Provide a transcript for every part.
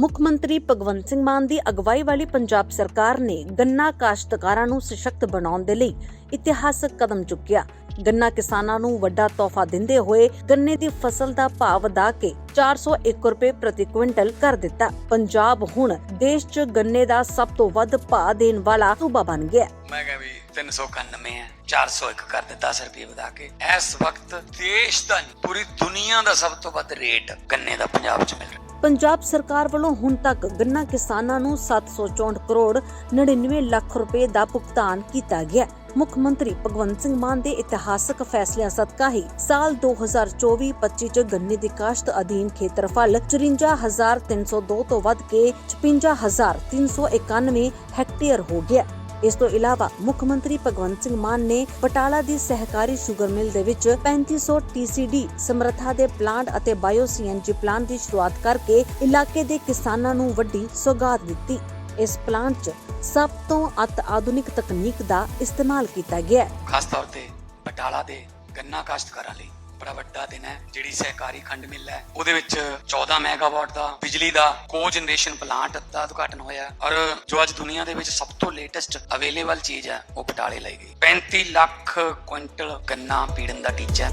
ਮੁੱਖ ਮੰਤਰੀ ਭਗਵੰਤ ਸਿੰਘ ਮਾਨ ਦੀ ਅਗਵਾਈ ਵਾਲੀ ਪੰਜਾਬ ਸਰਕਾਰ ਨੇ ਗੰਨਾ ਕਾਸ਼ਤਕਾਰਾਂ ਨੂੰ ਸਸ਼ਕਤ ਬਣਾਉਣ ਦੇ ਲਈ ਇਤਿਹਾਸਕ ਕਦਮ ਚੁੱਕਿਆ। ਗੰਨਾ ਕਿਸਾਨਾਂ ਨੂੰ ਵੱਡਾ ਤੋਹਫਾ ਦਿੰਦੇ ਹੋਏ ਗੰਨੇ ਦੀ ਫਸਲ ਦਾ ਭਾਅ ਵਧਾ ਕੇ 401 ਰੁਪਏ ਪ੍ਰਤੀ ਕੁਇੰਟਲ ਕਰ ਦਿੱਤਾ। ਪੰਜਾਬ ਹੁਣ ਦੇਸ਼ 'ਚ ਗੰਨੇ ਦਾ ਸਭ ਤੋਂ ਵੱਧ ਭਾਅ ਦੇਣ ਵਾਲਾ ਸੂਬਾ ਬਣ ਗਿਆ ਮੈਂ ਕਿਹਾ ਵੀ 391 ਹੈ 401 ਕਰ ਦਿੱਤਾ 10 ਰੁਪਏ ਵਧਾ ਕੇ। ਇਸ ਵਕਤ ਦੇਸ਼ ਦਾ ਪੂਰੀ ਦੁਨੀਆ ਦਾ ਸਭ ਤੋਂ ਵੱਧ ਰੇਟ ਗੰਨੇ ਦਾ ਪੰਜਾਬ 'ਚ ਮਿਲ ਰਿਹਾ। ਪੰਜਾਬ ਸਰਕਾਰ ਵੱਲੋਂ ਹੁਣ ਤੱਕ ਗੰਨਾ ਕਿਸਾਨਾਂ ਨੂੰ 764 ਕਰੋੜ 99 ਲੱਖ ਰੁਪਏ ਦਾ ਭੁਗਤਾਨ ਕੀਤਾ ਗਿਆ। ਮੁੱਖ ਮੰਤਰੀ ਭਗਵੰਤ ਸਿੰਘ ਮਾਨ ਦੇ ਇਤਿਹਾਸਕ ਫੈਸਲਿਆਂ ਸਦਕਾ ਹੀ ਸਾਲ 2024-25 ਚ ਗੰਨੇ ਦੀ ਕਾਸ਼ਤ ਅਧੀਨ ਖੇਤਰਫਲ 54302 ਤੋਂ ਵੱਧ ਕੇ 56391 ਹੈਕਟੇਅਰ ਹੋ ਗਿਆ। ਇਸ ਤੋਂ ਇਲਾਵਾ ਮੁੱਖ ਮੰਤਰੀ ਭਗਵੰਤ ਸਿੰਘ ਮਾਨ ਨੇ ਬਟਾਲਾ ਦੀ ਸਹਿਕਾਰੀ ਸ਼ੂਗਰ ਮਿਲ ਦੇ ਵਿੱਚ 3500 TCD ਸਮਰੱਥਾ ਦੇ ਪਲਾਂਟ ਅਤੇ ਬਾਇਓ ਸੀਐਨਜੀ ਪਲਾਂਟ ਦੀ ਸ਼ੁਰੂਆਤ ਕਰਕੇ ਇਲਾਕੇ ਦੇ ਕਿਸਾਨਾਂ ਨੂੰ ਵੱਡੀ ਸੌਗਾਤ ਦਿੱਤੀ। ਇਸ ਪਲਾਂਟ 'ਚ ਸਭ ਤੋਂ ਅਤ ਆਧੁਨਿਕ ਤਕਨੀਕ ਦਾ ਇਸਤੇਮਾਲ ਕੀਤਾ ਗਿਆ ਹੈ। ਖਾਸ ਤੌਰ ਤੇ ਬਟਾਲਾ ਦੇ ਗੰਨਾ ਕਾਸ਼ਤਕਾਰਾਂ ਲਈ। ਬੜਾ ਵੱਡਾ ਦਿਨ ਹੈ, ਜਿਹੜੀ ਸਹਿਕਾਰੀ ਖੰਡ ਮਿੱਲ ਹੈ। ਉਹਦੇ ਵਿੱਚ 14 ਮੈਗਾਵਾਟ ਦਾ ਬਿਜਲੀ ਦਾ ਕੋ ਜਨਰੇਸ਼ਨ ਪਲਾਂਟ ਦਾ ਉਦਘਾਟਨ ਹੋਇਆ ਔਰ ਜੋ ਅੱਜ ਦੁਨੀਆ ਦੇ ਵਿੱਚ ਸਭ ਤੋਂ ਲੇਟੈਸਟ ਅਵੇਲੇਬਲ ਚੀਜ਼ ਹੈ, ਉਹ ਬਟਾਲੇ ਲਈ ਗਈ। 35 ਲੱਖ ਕੁਇੰਟਲ ਗੰਨਾ ਪੀੜਨ ਦਾ ਟੀਚਾ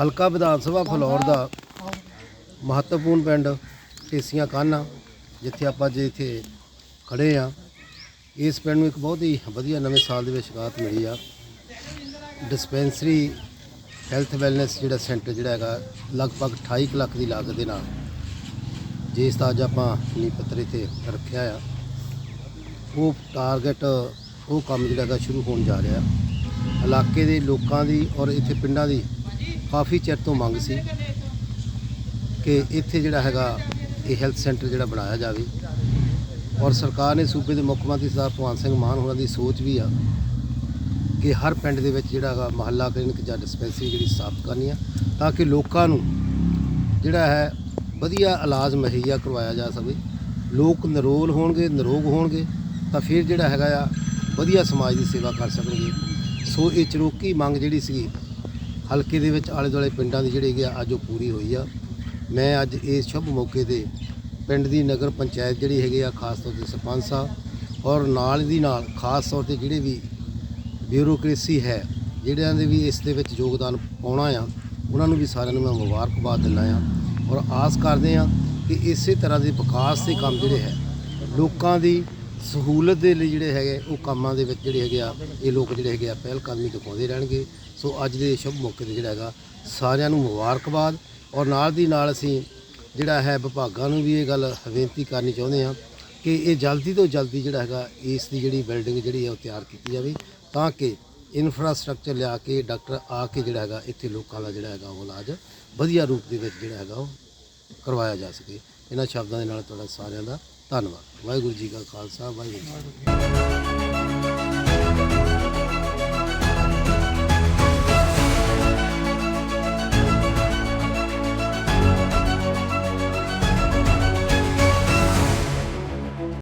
ਹਲਕਾ ਵਿਧਾਨ ਸਭਾ ਫਲੌਰ ਦਾ ਮਹੱਤਵਪੂਰਨ ਪਿੰਡ ਏਸੀਆਂ ਕਾਨਾ, ਜਿੱਥੇ ਆਪਾਂ ਜੇ ਇੱਥੇ ਖੜੇ ਆ ਇਸ ਪਿੰਡ ਨੂੰ ਇੱਕ ਬਹੁਤ ਹੀ ਵਧੀਆ ਨਵੇਂ ਸਾਲ ਦੇ ਵਿੱਚ ਸ਼ੁਰੂਆਤ ਮਿਲੀ ਆ। ਡਿਸਪੈਂਸਰੀ ਹੈਲਥ ਵੈਲਨੈਸ ਜਿਹੜਾ ਸੈਂਟਰ ਜਿਹੜਾ ਹੈਗਾ, ਲਗਭਗ 28 ਕੁ ਲੱਖ ਦੀ ਲਾਗਤ ਦੇ ਨਾਲ ਜਿਸ ਦਾ ਅੱਜ ਆਪਾਂ ਨੀ ਪੱਤਰ ਇੱਥੇ ਰੱਖਿਆ ਆ, ਉਹ ਟਾਰਗੇਟ ਉਹ ਕੰਮ ਜਿਹੜਾ ਹੈਗਾ ਸ਼ੁਰੂ ਹੋਣ ਜਾ ਰਿਹਾ। ਇਲਾਕੇ ਦੇ ਲੋਕਾਂ ਦੀ ਔਰ ਇੱਥੇ ਪਿੰਡਾਂ ਦੀ ਕਾਫੀ ਚਿਰ ਤੋਂ ਮੰਗ ਸੀ ਕਿ ਇੱਥੇ ਜਿਹੜਾ ਹੈਗਾ, ਇਹ ਹੈਲਥ ਸੈਂਟਰ ਜਿਹੜਾ ਬਣਾਇਆ ਜਾਵੇ। ਔਰ ਸਰਕਾਰ ਨੇ ਸੂਬੇ ਦੇ ਮੁੱਖ ਮੰਤਰੀ ਸਰਦਾਰ ਭਗਵੰਤ ਸਿੰਘ ਮਾਨ ਹੋਰਾਂ ਦੀ ਸੋਚ ਵੀ ਆ ਕਿ ਹਰ ਪਿੰਡ ਦੇ ਵਿੱਚ ਜਿਹੜਾ ਹੈਗਾ ਮਹੱਲਾ ਕਲੀਨਿਕ ਜਾਂ ਡਿਸਪੈਂਸਰੀ ਜਿਹੜੀ ਸਥਾਪਿਤ ਕਰਨੀ ਆ, ਤਾਂ ਕਿ ਲੋਕਾਂ ਨੂੰ ਜਿਹੜਾ ਹੈ ਵਧੀਆ ਇਲਾਜ ਮੁਹੱਈਆ ਕਰਵਾਇਆ ਜਾ ਸਕੇ। ਲੋਕ ਨਿਰੋਲ ਹੋਣਗੇ, ਨਿਰੋਗ ਹੋਣਗੇ, ਤਾਂ ਫਿਰ ਜਿਹੜਾ ਹੈਗਾ ਆ ਵਧੀਆ ਸਮਾਜ ਦੀ ਸੇਵਾ ਕਰ ਸਕਣਗੇ। ਸੋ ਇਹ ਚਰੋਕੀ ਮੰਗ ਜਿਹੜੀ ਸੀ, ਹਲਕੇ ਦੇ ਵਿੱਚ ਆਲੇ ਦੁਆਲੇ ਪਿੰਡਾਂ ਦੀ ਜਿਹੜੀ ਹੈਗੀ ਆ, ਅੱਜ ਉਹ ਪੂਰੀ ਹੋਈ ਆ। ਮੈਂ ਅੱਜ ਇਸ ਸ਼ੁਭ ਮੌਕੇ ਤੇ ਪਿੰਡ ਦੀ ਨਗਰ ਪੰਚਾਇਤ ਜਿਹੜੀ ਹੈਗੀ ਆ, ਖਾਸ ਤੌਰ ਤੇ ਸਰਪੰਚ ਸਾਹਿਬ ਔਰ ਨਾਲ ਦੀ ਨਾਲ ਖਾਸ ਤੌਰ ਤੇ ਜਿਹੜੇ ਵੀ ਬਿਊਰੋਕ੍ਰੇਸੀ ਹੈ। ਜਿਹੜਿਆਂ ਦੇ ਵੀ ਇਸ ਦੇ ਵਿੱਚ ਯੋਗਦਾਨ ਪਾਉਣਾ ਆ, ਉਹਨਾਂ ਨੂੰ ਵੀ ਸਾਰਿਆਂ ਨੂੰ ਮੈਂ ਮੁਬਾਰਕਬਾਦ ਦਿੰਦਾ ਆ। ਔਰ ਆਸ ਕਰਦੇ ਆ ਕਿ ਇਸੇ ਤਰ੍ਹਾਂ ਦੇ ਵਿਕਾਸ ਦੇ ਕੰਮ ਜਿਹੜੇ ਹੈ, ਲੋਕਾਂ ਦੀ ਸਹੂਲਤ ਦੇ ਲਈ ਜਿਹੜੇ ਹੈਗੇ, ਉਹ ਕੰਮਾਂ ਦੇ ਵਿੱਚ ਜਿਹੜੇ ਹੈਗੇ ਆ, ਇਹ ਲੋਕ ਜਿਹੜੇ ਹੈਗੇ ਆ, ਪਹਿਲ ਕਦਮੀ ਦਿਖਾਉਂਦੇ ਰਹਿਣਗੇ। ਸੋ ਅੱਜ ਦੇ ਸ਼ੁਭ ਮੌਕੇ ਤੇ ਜਿਹੜਾ ਹੈਗਾ, ਸਾਰਿਆਂ ਨੂੰ ਮੁਬਾਰਕਬਾਦ। ਔਰ ਨਾਲ ਦੀ ਨਾਲ ਅਸੀਂ ਜਿਹੜਾ ਹੈ ਵਿਭਾਗਾਂ ਨੂੰ ਵੀ ਇਹ ਗੱਲ ਬੇਨਤੀ ਕਰਨੀ ਚਾਹੁੰਦੇ ਆ ਕਿ ਇਹ ਜਲਦੀ ਤੋਂ ਜਲਦੀ ਜਿਹੜਾ ਹੈਗਾ ਇਸ ਦੀ ਜਿਹੜੀ ਬਿਲਡਿੰਗ ਜਿਹੜੀ ਹੈ ਉਹ ਤਿਆਰ ਕੀਤੀ ਜਾਵੇ ਤਾਂ ਕਿ ਇਨਫਰਾਸਟ੍ਰਕਚਰ ਲਿਆ ਕੇ ਡਾਕਟਰ ਆ ਕੇ ਜਿਹੜਾ ਹੈਗਾ ਇੱਥੇ ਲੋਕਾਂ ਦਾ ਜਿਹੜਾ ਹੈਗਾ ਉਹ ਇਲਾਜ ਵਧੀਆ ਰੂਪ ਦੇ ਵਿੱਚ ਜਿਹੜਾ ਹੈਗਾ ਉਹ ਕਰਵਾਇਆ ਜਾ ਸਕੇ। ਇਹਨਾਂ ਸ਼ਬਦਾਂ ਦੇ ਨਾਲ ਤੁਹਾਡਾ ਸਾਰਿਆਂ ਦਾ ਧੰਨਵਾਦ। ਵਾਹਿਗੁਰੂ ਜੀ ਕਾ ਖਾਲਸਾ, ਵਾਹਿਗੁਰੂ ਜੀ